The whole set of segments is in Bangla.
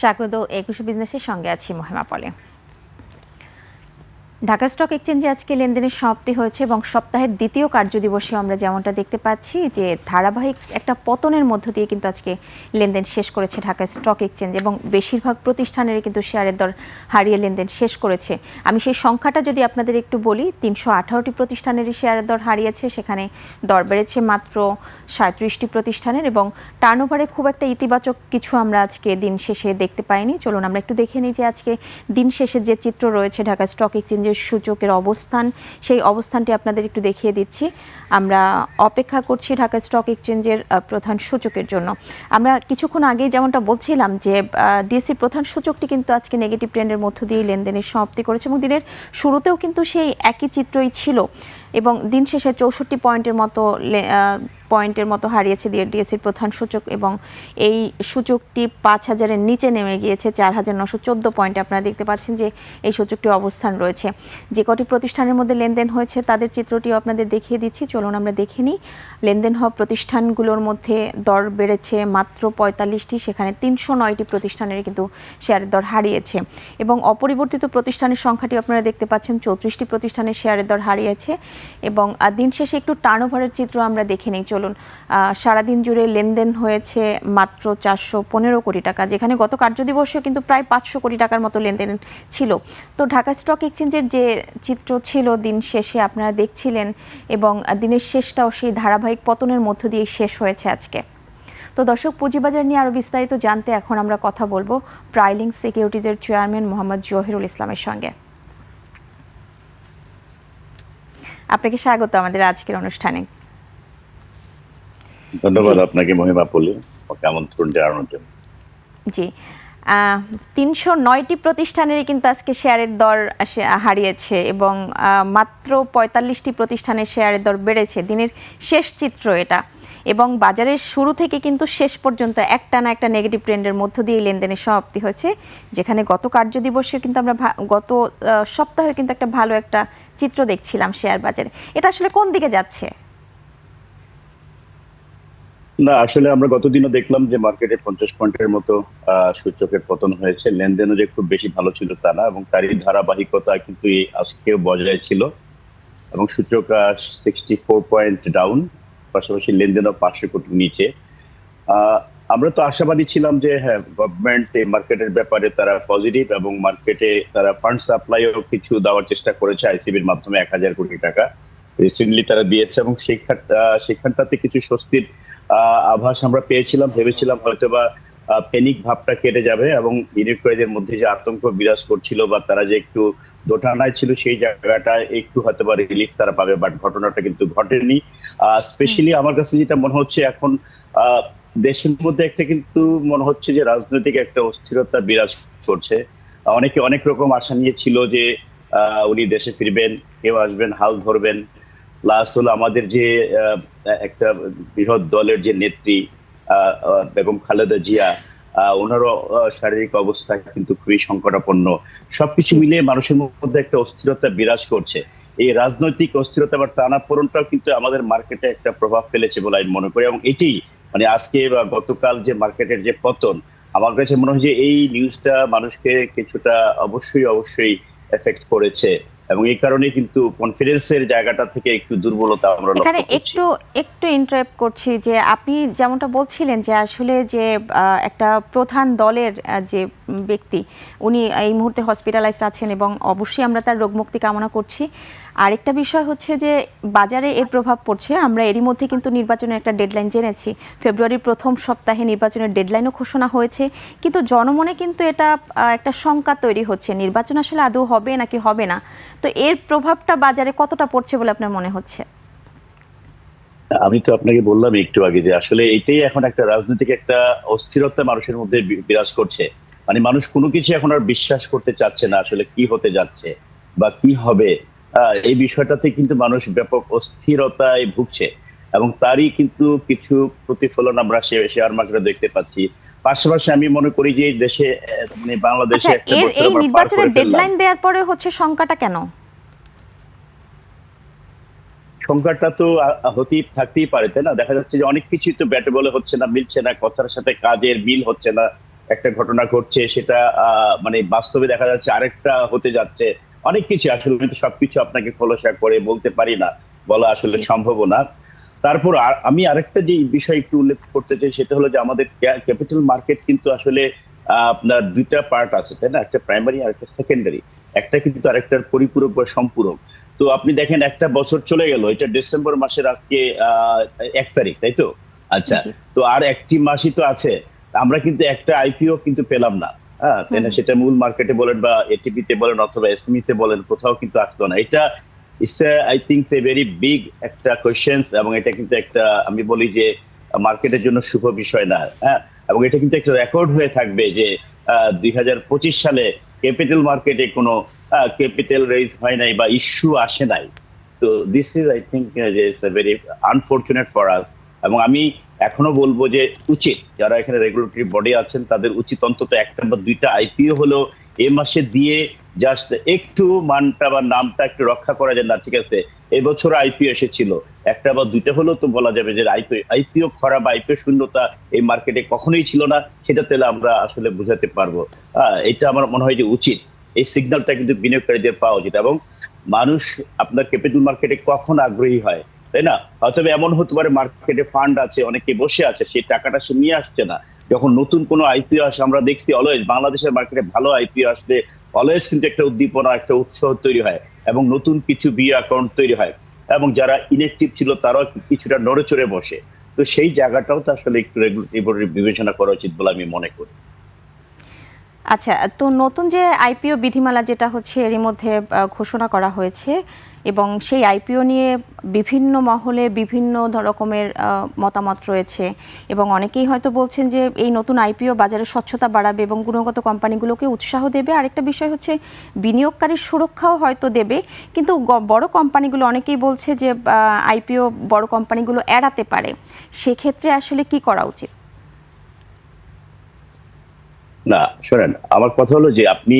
স্বাগত একুশে বিজনেসের সঙ্গে আছি মহিমা পলে। ঢাকা স্টক এক্সচেঞ্জে আজকে লেনদেনের সমাপ্তি হয়েছে এবং সপ্তাহের দ্বিতীয় কার্যদিবসে আমরা যেমনটা দেখতে পাচ্ছি যে ধারাবাহিক একটা পতনের মধ্য দিয়ে কিন্তু আজকে লেনদেন শেষ করেছে ঢাকা স্টক এক্সচেঞ্জ এবং বেশিরভাগ প্রতিষ্ঠানেরই কিন্তু শেয়ারের দর হারিয়ে লেনদেন শেষ করেছে। আমি সেই সংখ্যাটা যদি আপনাদের একটু বলি, তিনশো আঠারোটি প্রতিষ্ঠানেরই শেয়ারের দর হারিয়েছে, সেখানে দর বেড়েছে মাত্র সাঁত্রিশটি প্রতিষ্ঠানের এবং টার্নওভারে খুব একটা ইতিবাচক কিছু আমরা আজকে দিন শেষে দেখতে পাইনি। চলুন আমরা একটু দেখে নিই যে আজকে দিন শেষের যে চিত্র রয়েছে ঢাকা স্টক এক্সচেঞ্জের সূচকের অবস্থান, সেই অবস্থানটি আপনাদের একটু দেখিয়ে দিচ্ছি। আমরা অপেক্ষা করছি ঢাকা স্টক এক্সচেঞ্জের প্রধান সূচকের জন্য। আমরা কিছুক্ষণ আগেই যেমনটা বলছিলাম যে ডিএসসি প্রধান সূচকটি কিন্তু আজকে নেগেটিভ ট্রেন্ডের মধ্য দিয়ে লেনদেনের সমাপ্তি করেছে এবং দিনের শুরুতেও কিন্তু সেই একই চিত্রই ছিল। এবং দিন শেষে চৌষট্টি পয়েন্টের মতো পয়েন্টের মতো হারিয়েছে দিয়ে ডিএসসির প্রধান সূচক এবং এই সূচকটি পাঁচ হাজারের নিচে নেমে গিয়েছে, চার হাজার নশো চোদ্দ পয়েন্টে। আপনারা দেখতে পাচ্ছেন যে এই সূচকটির অবস্থান রয়েছে। যে কটি প্রতিষ্ঠানের মধ্যে লেনদেন হয়েছে তাদের চিত্রটিও আপনাদের দেখিয়ে দিচ্ছি। চলুন আমরা দেখে নিই। লেনদেন হওয়া প্রতিষ্ঠানগুলোর মধ্যে দর বেড়েছে মাত্র পঁয়তাল্লিশটি, সেখানে তিনশো নয়টি প্রতিষ্ঠানের কিন্তু শেয়ারের দর হারিয়েছে। এবং অপরিবর্তিত প্রতিষ্ঠানের সংখ্যাটি আপনারা দেখতে পাচ্ছেন, চৌত্রিশটি প্রতিষ্ঠানের শেয়ারের দর হারিয়েছে। এবং দিন শেষে একটু টার্নওভারের চিত্র আমরা দেখে নিই। চলুন সারাদিন জুড়ে লেনদেন হয়েছে মাত্র চারশো পনেরো কোটি টাকা, যেখানে গত কার্যদিবসেও কিন্তু প্রায় পাঁচশো কোটি টাকার মতো লেনদেন ছিল। তো ঢাকা স্টক এক্সচেঞ্জের যে চিত্র ছিল দিন শেষে আপনারা দেখছিলেন এবং দিনের শেষটাও সেই ধারাবাহিক পতনের মধ্য দিয়েই শেষ হয়েছে আজকে। তো দর্শক, পুঁজিবাজার নিয়ে আরও বিস্তারিত জানতে এখন আমরা কথা বলব প্রাইলিং সিকিউরিটিজের চেয়ারম্যান মোহাম্মদ জহিরুল ইসলামের সঙ্গে। আপনাকে স্বাগত আমাদের আজকের অনুষ্ঠানে। ধন্যবাদ আপনাকে মহিমা পলি আমাকে আমন্ত্রণ জানানোর জন্য। জি। তিনশো নয়টি প্রতিষ্ঠানেরই কিন্তু আজকে শেয়ারের দর হারিয়েছে এবং মাত্র পঁয়তাল্লিশটি প্রতিষ্ঠানের শেয়ারের দর বেড়েছে। দিনের শেষ চিত্র এটা। এবং বাজারের শুরু থেকে কিন্তু শেষ পর্যন্ত একটা না একটা নেগেটিভ ট্রেন্ডের মধ্য দিয়ে লেনদেনের সমাপ্তি হয়েছে, যেখানে গত কার্যদিবসে কিন্তু আমরা গত সপ্তাহে কিন্তু একটা ভালো একটা চিত্র দেখছিলাম শেয়ার বাজারে। এটা আসলে কোন দিকে যাচ্ছে? না আসলে আমরা গতদিনও দেখলাম যে মার্কেটে পঞ্চাশ পয়েন্টের মতো সূচকের পতন হয়েছে। লেনদেনও যে খুব বেশি ভালো ছিল তা না এবং তারই ধারাবাহিকতা কিন্তু আজকেও বজায় ছিল। এবং সূচক সিক্সটি ফোর পয়েন্ট ডাউন পাশাপাশি লেনদেনও পাঁচশো কোটির নিচে। আমরা তো আশাবাদী ছিলাম যে হ্যাঁ গভর্নমেন্ট এই মার্কেটের ব্যাপারে তারা পজিটিভ এবং মার্কেটে তারা ফান্ড সাপ্লাইও কিছু দেওয়ার চেষ্টা করেছে আইসিবির মাধ্যমে এক হাজার কোটি টাকা। রিসেন্টলি তারা দিয়েছে এবং সেখান আহ, সেখানটাতে কিছু স্বস্তির আভাস আমরা পেয়েছিলাম ভেবেছিলাম হয়তোবা প্যানিক ভাবটা কেটে যাবে এবং ইউনিটকয়েদের মধ্যে যে আতঙ্ক বিরাজ করছিল বা তারা যে একটু দোটানায় ছিল সেই জায়গাটা একটু হয়তো বা রিলিফ তারা পাবে বাট ঘটনাটা কিন্তু ঘটেনি। স্পেশালি আমার কাছে যেটা মনে হচ্ছে এখন আহ, দেশের মধ্যে একটা কিন্তু মনে হচ্ছে যে রাজনৈতিক একটা অস্থিরতা বিরাজ করছে। অনেকে অনেক রকম আশা নিয়ে ছিল যে আহ, উনি দেশে ফিরবেন কেউ আসবেন হাল ধরবেন। প্লাস হলো আমাদের যে একটা বৃহৎ দলের যে নেত্রী বেগম খালেদা জিয়া ওনারও শারীরিক অবস্থা কিন্তু খুবই সংকটাপন্ন। সবকিছু মিলিয়ে মানুষের মধ্যে একটা অস্থিরতা বিরাজ করছে। এই রাজনৈতিক অস্থিরতা বা টানাপোড়নটাও কিন্তু আমাদের মার্কেটে একটা প্রভাব ফেলেছে বলে আমি মনে করি এবং এটি মানে আজকে বা গতকাল যে মার্কেটের যে পতন, আমার কাছে মনে হয় যে এই নিউজটা মানুষকে কিছুটা অবশ্যই অবশ্যই এফেক্ট করেছে। এবং এই কারণে কিন্তু কনফিডেন্সের জায়গাটা থেকে একটু দুর্বলতা আমরা লক্ষ্য এখানে একটু একটু ইন্টারাপ্ট করছি যে আপনি যেমনটা বলছিলেন যে আসলে যে একটা প্রধান দলের যে ব্যক্তি উনি এই মুহূর্তে হসপিটালাইজড আছেন এবং অবশ্যই আমরা তার রোগমুক্তি কামনা করছি। আরেকটা বিষয় হচ্ছে যে বাজারে এর প্রভাব পড়ছে। আমরা এরই মধ্যে কিন্তু নির্বাচনের একটা ডেডলাইন জেনেছি। ফেব্রুয়ারির প্রথম সপ্তাহে নির্বাচনের ডেডলাইনও ঘোষণা হয়েছে। কিন্তু জনমনে কিন্তু এটা একটা শঙ্কা তৈরি হচ্ছে। নির্বাচন আসলে আদৌ হবে নাকি হবে না? তো এর প্রভাবটা বাজারে কতটা পড়ছে বলে আপনার মনে হচ্ছে? আমি তো আপনাকে বললাম একটু আগে যে আসলে এটাই এখন একটা রাজনৈতিক একটা অস্থিরতা মানুষের মধ্যে বিরাজ করছে। মানে মানুষ কোনো কিছু এখন আর বিশ্বাস করতে চাচ্ছে না আসলে কি হতে যাচ্ছে বা কি হবে। এই বিষয়টাতে কিন্তু মানুষ ব্যাপক অস্থিরতায় ভুগছে এবং তারই কিন্তু কিছু প্রতিফলন আমরা শেয়ার মার্কেটে দেখতে পাচ্ছি। পাশাপাশি আমি মনে করি যে দেশে মানে বাংলাদেশে আচ্ছা এই নির্বাচনের ডেডলাইন দেওয়ার পরে হচ্ছে সংখ্যাটা কেন? সংখ্যাটা তো হতেই থাকতেই পারে তাই না? দেখা যাচ্ছে যে অনেক কিছুই তো ব্যাটে বলে হচ্ছে না মিলছে না কথার সাথে কাজের মিল হচ্ছে না একটা ঘটনা ঘটছে সেটা আহ, মানে বাস্তবে দেখা যাচ্ছে আরেকটা হতে যাচ্ছে। অনেক কিছু আসলে আমি তো সবকিছু আপনাকে খোলসা করে বলতে পারি না বলা আসলে সম্ভব না। তারপর আমি আরেকটা যে বিষয় একটু উল্লেখ করতে চাই সেটা হলো যে আমাদের ক্যাপিটাল মার্কেট কিন্তু আসলে আপনার দুইটা পার্ট আছে তাই না? একটা প্রাইমারি আর একটা সেকেন্ডারি। একটা কিন্তু আরেকটার পরিপূরক বা সম্পূরক। তো আপনি দেখেন একটা বছর চলে গেল এটা ডিসেম্বর মাসের আজকে আহ, এক তারিখ তাই তো? আচ্ছা তো আর একটি মাসই তো আছে। আমরা কিন্তু একটা আইপিও কিন্তু পেলাম না। হ্যাঁ। সেটা মূল মার্কেটে বলেন বা এটিপি তে বলেন অথবা এসএমই তে বলেন কোথাও কিন্তু আসতো না। এটা it's I a very big একটা কোয়েশ্চেন এবং এটা কিন্তু একটা আমি বলি যে মার্কেটের জন্য শুভ বিষয় না। হ্যাঁ এবং এটা কিন্তু একটা রেকর্ড হয়ে থাকবে যে দুই হাজার পঁচিশ সালে ক্যাপিটাল মার্কেটে কোনো ক্যাপিটাল রেজ হয় নাই বা ইস্যু আসে নাই। তো this is I think very unfortunate for us এবং আমি এখনও বলব যে উচিত, যারা এখানে রেগুলেটরি বডি আছেন, তাদের উচিত অন্তত একটা বা দুইটা আইপিও হলো এ মাসে দিয়ে জাস্ট একটু মানটা বা নামটা একটু রক্ষা করা যায়। না, ঠিক আছে, এবছর আইপিও এসেছিল। একটা বা দুইটা হলেও তো বলা যাবে যে আইপিও আইপিও খরা বা আইপিও শূন্যতা এই মার্কেটে কখনোই ছিল না, সেটা তাহলে আমরা আসলে বুঝাতে পারব। এটা আমার মনে হয় যে উচিত। এই সিগন্যালটা কিন্তু বিনিয়োগকারীদের পাওয়া উচিত এবং মানুষ আপনার ক্যাপিটাল মার্কেটে কখন আগ্রহী হয়? তাই না? অথবা এমন হতে পারে মার্কেটে ফান্ড আছে, অনেকে বসে আছে, সেই টাকাটা সে নিয়ে আসছে না। যখন নতুন কোনো আইপিও আসে, আমরা দেখছি অলওয়েজ বাংলাদেশের মার্কেটে ভালো আইপিও আসলে অলওয়েজ কিন্তু একটা উদ্দীপনা, একটা উৎসাহ তৈরি হয় এবং নতুন কিছু বিয়ে অ্যাকাউন্ট তৈরি হয়। এবং যারা ইনএক্টিভ ছিল, তারাও কিছুটা নড়ে বসে। তো সেই জায়গাটাও তো আসলে একটু রেগুলেটরি বিবেচনা করা উচিত বলে আমি মনে করি। আচ্ছা তো নতুন যে আইপিও বিধিমালা যেটা হচ্ছে, এরই মধ্যে ঘোষণা করা হয়েছে এবং সেই আইপিও নিয়ে বিভিন্ন মহলে বিভিন্ন রকমের মতামত রয়েছে এবং অনেকেই হয়তো বলছেন যে এই নতুন আইপিও বাজারে স্বচ্ছতা বাড়াবে এবং গুণগত কোম্পানিগুলোকে উৎসাহ দেবে। আরেকটা বিষয় হচ্ছে বিনিয়োগকারীর সুরক্ষাও হয়তো দেবে, কিন্তু বড় কোম্পানিগুলো অনেকেই বলছে যে আইপিও বড় কোম্পানিগুলো এড়াতে পারে। সেক্ষেত্রে আসলে কি করা উচিত? না শোনেন আমার কথা হলো যে আপনি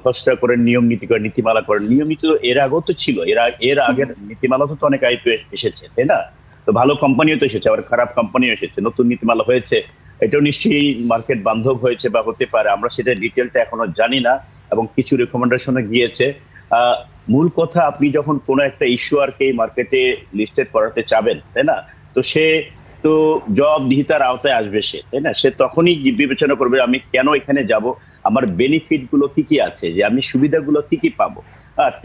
খসড়া করেন নিয়ম নীতি করেন নীতিমালা করেন নিয়মিত এর আগেও তো ছিল এর এর আগের নীতিমালা তো অনেক আইপিও এসেছে তাই না? তো ভালো কোম্পানিও তো এসেছে আবার খারাপ কোম্পানিও এসেছে নতুন নীতিমালা হয়েছে এটাও নিশ্চয়ই মার্কেট বান্ধব হয়েছে বা হতে পারে আমরা সেটা ডিটেলটা এখনও জানি না এবং কিছু রেকমেন্ডেশনে গিয়েছে। আহ, মূল কথা আপনি যখন কোনো একটা ইস্যুয়ারকে মার্কেটে লিস্টেড করাতে চাবেন তাই না? তো সে তো জবাবদিহিতার আওতায় আসবে সে, তাই না? সে তখনই বিবেচনা করবে আমি কেন এখানে যাব, আমার বেনিফিটগুলো কি কি আছে, যে আমি সুবিধাগুলো কি কি পাবো।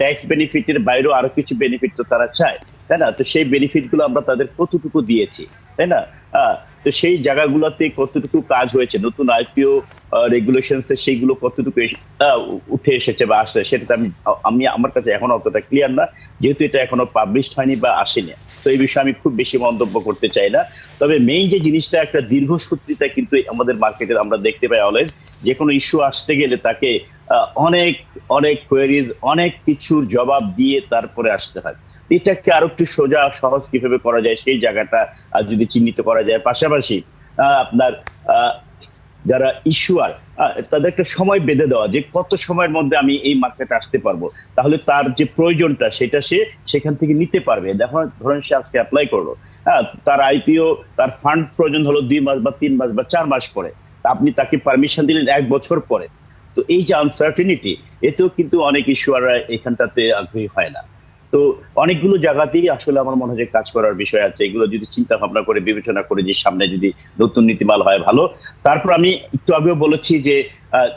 ট্যাক্স বেনিফিটের বাইরেও আরও কিছু বেনিফিট তো তারা চায়, তাই না? তো সেই বেনিফিটগুলো আমরা তাদের কতটুকু দিয়েছি? তাই না? আহ, তো সেই জায়গাগুলোতে কতটুকু কাজ হয়েছে? নতুন আইপিও রেগুলেশনস সেইগুলো কতটুকু উঠে এসেছে বা আসছে সেটা আমি আমি আমার কাছে এখনও অতটা ক্লিয়ার না। যেহেতু এটা এখনও পাবলিশ হয়নি বা আসেনি। তো এই বিষয়ে আমি খুব বেশি মন্তব্য করতে চাই না। তবে মেইন যে জিনিসটা একটা দীর্ঘসূত্রিতা কিন্তু আমাদের মার্কেটে আমরা দেখতে পাই অলওয়েজ যে কোনো ইস্যু আসতে গেলে তাকে অনেক অনেক কোয়েরিজ অনেক কিছুর জবাব দিয়ে তারপরে আসতে হয়। এটাকে আরও একটু সোজা, সহজ কীভাবে করা যায়, সেই জায়গাটা যদি চিহ্নিত করা যায়। পাশাপাশি আপনার যারা ইস্যুয়ার তাদের একটা সময় বেঁধে দেওয়া, যে কত সময়ের মধ্যে আমি এই মার্কেটে আসতে পারব। তাহলে তার যে প্রয়োজনটা, সেটা সে সেখান থেকে নিতে পারবে। দেখো, ধরেন সে আজকে অ্যাপ্লাই করল। হ্যাঁ তার আইপিও তার ফান্ড প্রয়োজন হলো দুই মাস বা তিন মাস বা চার মাস পরে। আপনি তাকে পারমিশন দিলেন এক বছর পরে। তো এই যে আনসার্টেনিটি এতেও কিন্তু অনেক ইস্যুয়াররা এখানটাতে আগ্রহী হয় না। তো অনেকগুলো জায়গাতেই আসলে আমার মনে হয় যে কাজ করার বিষয় আছে। এগুলো যদি চিন্তা ভাবনা করে, বিবেচনা করে যে সামনে যদি নতুন নীতিমালা হয়, ভালো। তারপর আমি একটু আগেও বলেছি যে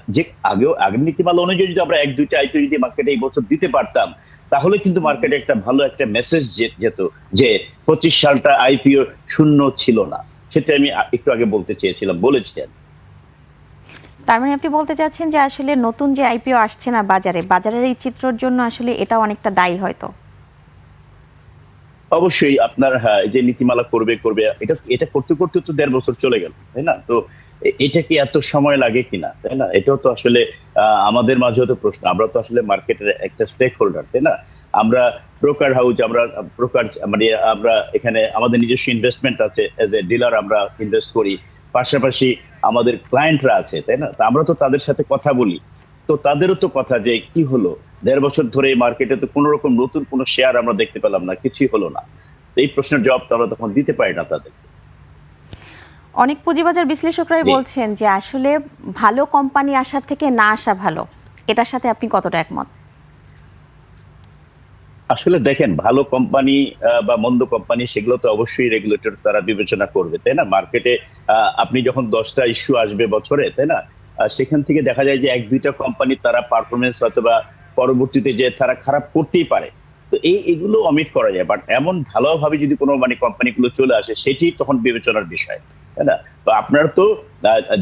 যে আগেও আগের নীতিমালা অনুযায়ী যদি আমরা এক, দুইটা আইপিও যদি মার্কেটে এই বছর দিতে পারতাম, তাহলে কিন্তু মার্কেটে একটা ভালো একটা মেসেজ যেত যে, পঁচিশ সালটা আইপিও শূন্য ছিল না। সেটা আমি একটু আগে বলতে চেয়েছিলাম, বলেছিলেন। তার মানে আপনি বলতে চাচ্ছেন যে আসলে নতুন যে আইপিও আসছে না বাজারে, বাজারের এই চিত্রর জন্য আসলে এটা অনেকটা দায়ী হয়তো? অবশ্যই আপনার হ্যাঁ যে নীতিমালা করবে করবে, এটা এটা করতে করতে তো দেড় বছর চলে গেল, তাই না? তো এটা কি এত সময় লাগে কিনা, তাই না? এটাও তো আসলে আমাদের মাঝেও তো প্রশ্ন, আমরা তো আসলে মার্কেটের একটা স্টেক হোল্ডার তাই না? আমরা ব্রোকার হাউস আমরা ব্রোকার মানে আমরা এখানে আমাদের নিজস্ব ইনভেস্টমেন্ট আছে এজ এ ডিলার আমরা ইনভেস্ট করি, পাশাপাশি আমাদের ক্লায়েন্টরা আছে তাই না? আমরা তো তাদের সাথে কথা বলি। তো তাদেরও তো কথা যে কি হলো? দেড় বছর ধরে এই মার্কেটে তো কোনো রকম নতুন কোনো শেয়ার আমরা দেখতে পেলাম না কিছুই হলো না। এই প্রশ্নের জবাব তো আমরা তখন দিতে পারি না তাদের। অনেক পুঁজিবাজার বিশ্লেষকরাই বলছেন যে আসলে ভালো কোম্পানি আসার থেকে না আসা ভালো। এটার সাথে আপনি কতটা একমত? আসলে দেখেন, ভালো কোম্পানি বা মন্দ কোম্পানি সেগুলো তো অবশ্যই রেগুলেটর তারা বিবেচনা করবে, তাই না? মার্কেটে আপনি যখন দশটা ইস্যু আসবে বছরে, তাই না? সেখান থেকে দেখা যায় যে এক, দুইটা কোম্পানি তারা পারফরমেন্স অথবা পরবর্তীতে যে তারা খারাপ করতেই পারে। তো এই, এগুলো অমিট করা যায়। বাট এমন ঢালাওভাবে যদি কোনো মানে কোম্পানিগুলো চলে আসে, সেটি তখন বিবেচনার বিষয়। তাই না? তো আপনার তো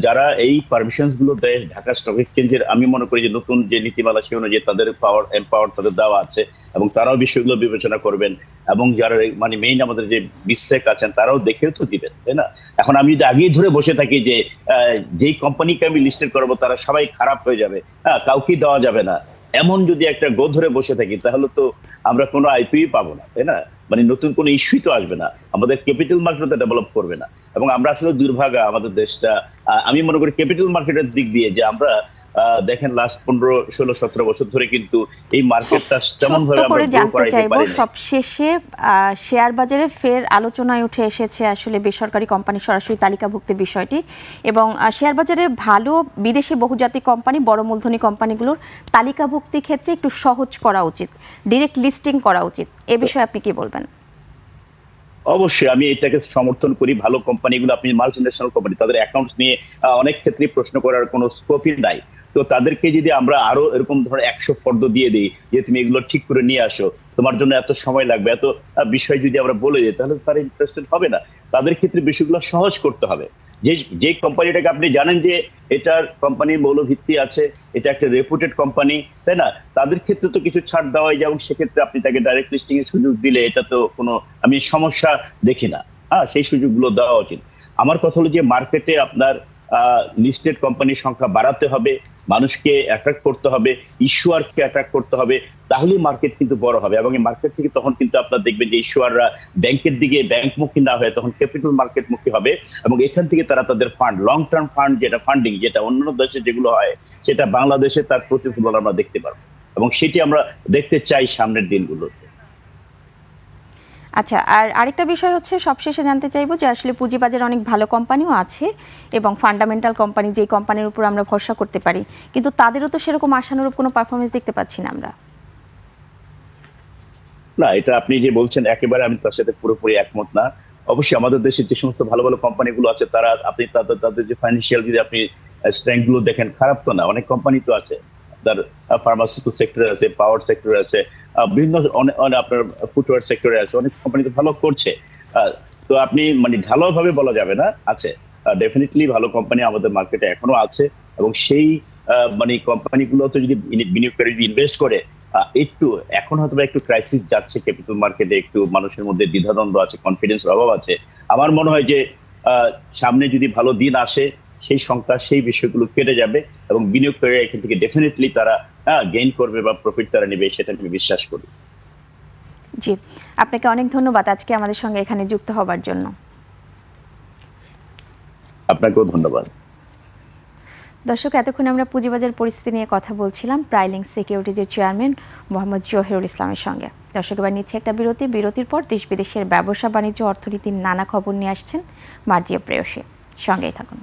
যারা এই পারমিশনগুলো দেয় ঢাকা স্টক এক্সচেঞ্জের আমি মনে করি যে নতুন যে নীতিমালা সে অনুযায়ী তাদের পাওয়ার এম্পাওয়ার তাদের দেওয়া আছে এবং তারাও বিষয়গুলো বিবেচনা করবেন এবং যারা মানে মেইন আমাদের যে বিশেক আছেন তারাও দেখেও তো দিবেন, তাই না? এখন আমি যদি আগেই ধরে বসে থাকি যে যেই কোম্পানিকে আমি লিস্টেড করব তারা সবাই খারাপ হয়ে যাবে হ্যাঁ কাউকে দেওয়া যাবে না। এমন যদি একটা গো ধরে বসে থাকি তাহলে তো আমরা কোনো আইপিই পাবো না, তাই না? মানে নতুন কোনো ইস্যুই তো আসবে না। আমাদের ক্যাপিটাল মার্কেট ডেভেলপ করবে না। এবং আমরা আসলে দুর্ভাগা আমাদের দেশটা। আমি মনে করি ক্যাপিটাল মার্কেটের দিক দিয়ে যে আমরা দেখেন লাস্ট পনেরো ষোলো সতেরো বছর ধরে কিন্তু এই মার্কেটটা তেমন ভাবে আমরা জানতে চাইব। সবশেষে শেয়ার বাজারে ফের আলোচনায় উঠে এসেছে আসলে বেসরকারি কোম্পানি সরাসরি তালিকাভুক্তির বিষয়টি এবং শেয়ার বাজারে ভালো বিদেশি বহুজাতিক কোম্পানি বড় মূলধনী কোম্পানিগুলোর তালিকাভুক্তি ক্ষেত্রে একটু সহজ করা উচিত ডিরেক্ট লিস্টিং করা উচিত। এ বিষয়ে আপনি কি বলবেন? অবশ্যই আমি এটাকে সমর্থন করি। ভালো কোম্পানিগুলো আপনি মাল্টিন্যাশনাল কোম্পানি তাদের অ্যাকাউন্টস নিয়ে অনেক ক্ষেত্রে প্রশ্ন করার কোনো স্কোপই নাই। তো তাদেরকে যদি আমরা আরও এরকম ধরো একশো ফর্দ দিয়ে দিই, যে তুমি এগুলো ঠিক করে নিয়ে আসো, তোমার জন্য এত সময় লাগবে, এত বিষয় যদি আমরা বলে দিই, তাহলে তারা ইন্টারেস্টেড হবে না। তাদের ক্ষেত্রে বিষয়গুলো সহজ করতে হবে। যে যে কোম্পানিটাকে আপনি জানেন যে এটার কোম্পানির মৌলভিত্তি আছে, এটা একটা রেপুটেড কোম্পানি, তাই না? তাদের ক্ষেত্রে তো কিছু ছাড় দেওয়া যায়, এবং সেক্ষেত্রে আপনি তাকে ডাইরেক্ট লিস্টিং এর সুযোগ দিলে এটা তো কোনো, আমি সমস্যা দেখি না। হ্যাঁ সেই সুযোগগুলো দেওয়া উচিত। আমার কথা হলো যে মার্কেটে আপনার লিস্টেড কোম্পানির সংখ্যা বাড়াতে হবে মানুষকে অ্যাট্রাক্ট করতে হবে ইস্যুয়ারকে অ্যাট্রাক্ট করতে হবে, তাহলেই মার্কেট কিন্তু বড় হবে। এবং এই মার্কেট থেকে তখন কিন্তু আপনার দেখবেন যে ইস্যুয়াররা ব্যাংকের দিকে ব্যাংকমুখী না হয়ে তখন ক্যাপিটাল মার্কেটমুখী হবে। এবং এখান থেকে তারা তাদের ফান্ড লং টার্ম ফান্ড যেটা ফান্ডিং যেটা অন্যান্য দেশে যেগুলো হয়, সেটা বাংলাদেশে তার প্রতিফলন আমরা দেখতে পারব। এবং সেটি আমরা দেখতে চাই সামনের দিনগুলোতে। আচ্ছা আর আরেকটা বিষয় হচ্ছে, সবশেষে জানতে চাইব যে আসলে পুঁজিবাজারে অনেক ভালো কোম্পানিও আছে এবং ফান্ডামেন্টাল কোম্পানি যেই কোম্পানির উপর আমরা ভরসা করতে পারি, কিন্তু তাদেরও তো সেরকম আশানুরূপ কোনো পারফরমেন্স দেখতে পাচ্ছি না আমরা। না, এটা আপনি যে বলছেন, একেবারে আমি তার সাথে পুরোপুরি একমত না। অবশ্যই আমাদের দেশে যে সমস্ত ভালো ভালো কোম্পানিগুলো আছে, তারা আপনি তাদের তাদের যে ফাইন্যান্সিয়াল যদি আপনি স্ট্রেংথগুলো দেখেন, খারাপ তো না, অনেক কোম্পানি তো আছে। তার ফার্মাসিউটিক্যাল সেক্টরে আছে পাওয়ার সেক্টরে আছে বিভিন্ন আপনার ফুটওয়ার সেক্টরে আছে, অনেক কোম্পানি তো ভালো করছে। তো আপনি মানে ঢালাও ভাবে বলা যাবে না, আছে। ডেফিনেটলি ভালো কোম্পানি আমাদের মার্কেটে এখনও আছে এবং সেই মানে কোম্পানিগুলো তো যদি বিনি- বিনিয়োগকারী যদি ইনভেস্ট করে একটু, এখন হয়তো একটু ক্রাইসিস যাচ্ছে ক্যাপিটাল মার্কেটে একটু মানুষের মধ্যে দ্বিধাদ্বন্দ্ব আছে কনফিডেন্স অভাব আছে। আমার মনে হয় যে সামনে যদি ভালো দিন আসে সেই সংখ্যা সেই বিষয়গুলো কেটে যাবে এবং বিনিয়োগকারীরা এখান থেকে ডেফিনেটলি তারা গেইন করবে বা প্রফিট তারা নেবে সেটা আমি বিশ্বাস করি। জি আপনাকে অনেক ধন্যবাদ আজকে আমাদের সঙ্গে এখানে যুক্ত হবার জন্য। আপনাকেও ধন্যবাদ। দর্শক এতক্ষণ আমরা পুঁজিবাজার পরিস্থিতি নিয়ে কথা বলছিলাম প্রাইলিং সিকিউরিটিজের চেয়ারম্যান মোহাম্মদ জহিরুল ইসলামের সঙ্গে। দর্শক এবার নিচ্ছে একটা বিরতি। বিরতির পর দেশ বিদেশের ব্যবসা বাণিজ্য অর্থনীতির নানা খবর নিয়ে আসছেন মার্জিয়া প্রেয়সী। সঙ্গেই থাকুন।